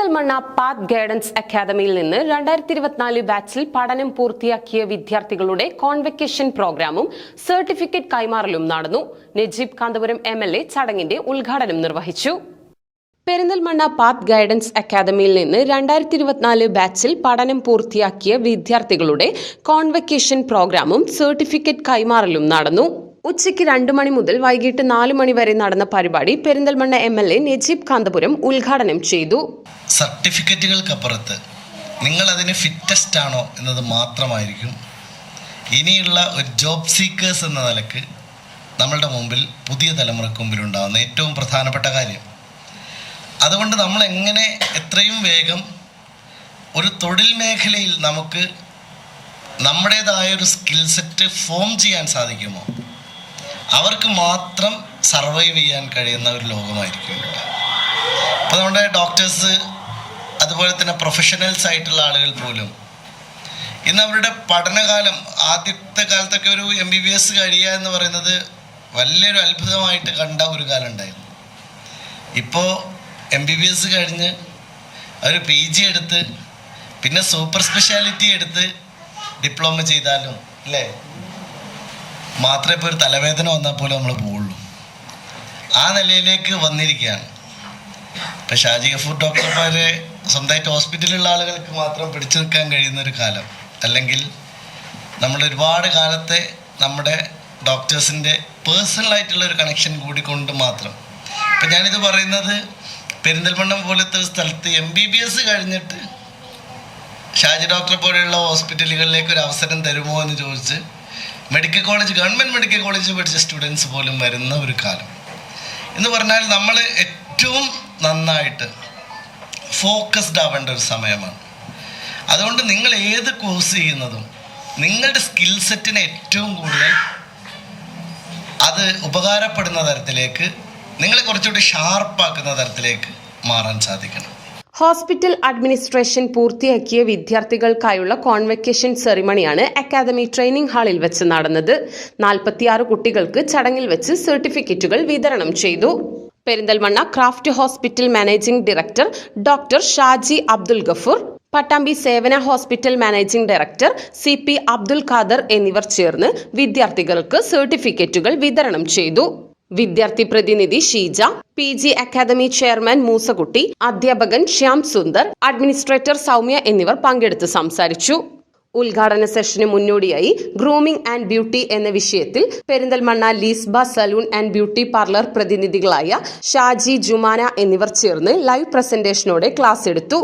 Perinthalmanna path guidance അക്കാദമിയിൽ നിന്ന് രണ്ടായിരത്തി ഇരുപത്തിനാല് ബാച്ചിൽ പഠനം പൂർത്തിയാക്കിയ വിദ്യാർത്ഥികളുടെ കോൺവെക്കേഷൻ പ്രോഗ്രാമും സർട്ടിഫിക്കറ്റ് കൈമാറലും നടന്നു. Najeeb Kanthapuram M L A ചടങ്ങിന്റെ ഉദ്ഘാടനം നിർവഹിച്ചു. പെരിന്തൽമണ്ണ പാത്ത് ഗൈഡൻസ് അക്കാദമിയിൽ നിന്ന് രണ്ടായിരത്തി ഇരുപത്തിനാല് ബാച്ചിൽ പഠനം പൂർത്തിയാക്കിയ വിദ്യാർത്ഥികളുടെ കോൺവെക്കേഷൻ പ്രോഗ്രാമും സർട്ടിഫിക്കറ്റ് കൈമാറലും നടന്നു. ഉച്ചയ്ക്ക് രണ്ടു മണി മുതൽ വൈകിട്ട് നാല് മണി വരെ നടന്ന പരിപാടി Perinthalmanna M L A Najeeb Kanthapuram ഉദ്ഘാടനം ചെയ്തു. സർട്ടിഫിക്കറ്റുകൾക്കപ്പുറത്ത് നിങ്ങൾ അതിന് ഫിറ്റസ്റ്റ് ആണോ എന്നത് മാത്രമായിരിക്കും. ഇനിയുള്ള ഒരു ജോബ് സീക്കേഴ്സ് എന്ന നിലയ്ക്ക് നമ്മളുടെ മുമ്പിൽ പുതിയ തലമുറയ്ക്ക് മുമ്പിൽ ഉണ്ടാകുന്ന ഏറ്റവും പ്രധാനപ്പെട്ട കാര്യം. അതുകൊണ്ട് നമ്മൾ എങ്ങനെ എത്രയും വേഗം ഒരു തൊഴിൽ മേഖലയിൽ നമുക്ക് നമ്മുടേതായ ഒരു സ്കിൽ സെറ്റ് ഫോം ചെയ്യാൻ സാധിക്കുമോ? അവർക്ക് മാത്രം സർവൈവ് ചെയ്യാൻ കഴിയുന്ന ഒരു ലോകമായിരിക്കും അപ്പോൾ നമ്മുടെ ഡോക്ടേഴ്സ് അതുപോലെ തന്നെ പ്രൊഫഷണൽസ് ആയിട്ടുള്ള ആളുകൾ പോലും ഇന്ന് അവരുടെ പഠനകാലം ആദ്യത്തെ കാലത്തൊക്കെ ഒരു എം ബി ബി എസ് കഴിയുക എന്ന് പറയുന്നത് വലിയൊരു അത്ഭുതമായിട്ട് കണ്ട ഒരു കാലം ഉണ്ടായിരുന്നു. ഇപ്പോൾ എം ബി ബി എസ് കഴിഞ്ഞ് അവർ പി ജി എടുത്ത് പിന്നെ സൂപ്പർ സ്പെഷ്യാലിറ്റി എടുത്ത് ഡിപ്ലോമ ചെയ്താലും അല്ലേ? മാത്രമേ ഇപ്പോൾ ഒരു തലവേദന വന്നാൽ പോലും നമ്മൾ പോവുള്ളൂ. ആ നിലയിലേക്ക് വന്നിരിക്കുകയാണ്. ഇപ്പം ഷാജി ഗഫൂർ ഡോക്ടർമാരെ സ്വന്തമായിട്ട് ഹോസ്പിറ്റലിലുള്ള ആളുകൾക്ക് മാത്രം പിടിച്ചു നിൽക്കാൻ കഴിയുന്ന ഒരു കാലം. അല്ലെങ്കിൽ നമ്മൾ ഒരുപാട് കാലത്തെ നമ്മുടെ ഡോക്ടേഴ്സിന്റെ പേഴ്സണലായിട്ടുള്ള ഒരു കണക്ഷൻ കൂടിക്കൊണ്ട് മാത്രം. ഇപ്പം ഞാനിത് പറയുന്നത് പെരിന്തൽമണ്ണം പോലത്തെ ഒരു സ്ഥലത്ത് എം ബി ബി എസ് കഴിഞ്ഞിട്ട് ഷാജി ഡോക്ടറെ പോലെയുള്ള ഹോസ്പിറ്റലുകളിലേക്ക് ഒരു അവസരം തരുമോ എന്ന് ചോദിച്ച് medical college government medical college പഠിച്ച സ്റ്റുഡൻസ് പോലും വരുന്ന ഒരു കാലം. എന്ന് പറഞ്ഞാൽ നമ്മൾ ഏറ്റവും നന്നായിട്ട് ഫോക്കസ്ഡ് ആവേണ്ട ഒരു സമയമാണ്. അതുകൊണ്ട് നിങ്ങൾ ഏത് കോഴ്സ് ചെയ്യുന്നതും നിങ്ങളുടെ സ്കിൽ സെറ്റിനെ ഏറ്റവും കൂടുതൽ അത് ഉപകാരപ്പെടുന്ന തരത്തിലേക്ക് നിങ്ങളെ കുറച്ചുകൂടി ഷാർപ്പാക്കുന്ന തരത്തിലേക്ക് മാറാൻ സാധിക്കണം. ഹോസ്പിറ്റൽ അഡ്മിനിസ്ട്രേഷൻ പൂർത്തിയാക്കിയ വിദ്യാർത്ഥികൾക്കായുള്ള കോൺവെക്കേഷൻ സെറിമണിയാണ് അക്കാദമി ട്രെയിനിംഗ് ഹാളിൽ വെച്ച് നടന്നത്. നാൽപ്പത്തിയാറ് കുട്ടികൾക്ക് ചടങ്ങിൽ വെച്ച് സർട്ടിഫിക്കറ്റുകൾ വിതരണം ചെയ്തു. Perinthalmanna craft hospital managing director doctor Shaji Abdul Gafoor Pattambi Sevana hospital managing director C P Abdul Khader എന്നിവർ ചേർന്ന് വിദ്യാർത്ഥികൾക്ക് സർട്ടിഫിക്കറ്റുകൾ വിതരണം ചെയ്തു. വിദ്യാർത്ഥി പ്രതിനിധി Sheeja P G academy chairman Moosakutty അധ്യാപകൻ ശ്യാം സുന്ദർ അഡ്മിനിസ്ട്രേറ്റർ സൗമ്യ എന്നിവർ പങ്കെടുത്ത് സംസാരിച്ചു. ഉദ്ഘാടന സെഷന് മുന്നോടിയായി ഗ്രൂമിംഗ് ആൻഡ് ബ്യൂട്ടി എന്ന വിഷയത്തിൽ പെരിന്തൽമണ്ണ ലീസ്ബ സലൂൺ ആൻഡ് ബ്യൂട്ടി പാർലർ പ്രതിനിധികളായ ഷാജി ജുമാന എന്നിവർ ചേർന്ന് ലൈവ് പ്രസന്റേഷനോടെ ക്ലാസ് എടുത്തു.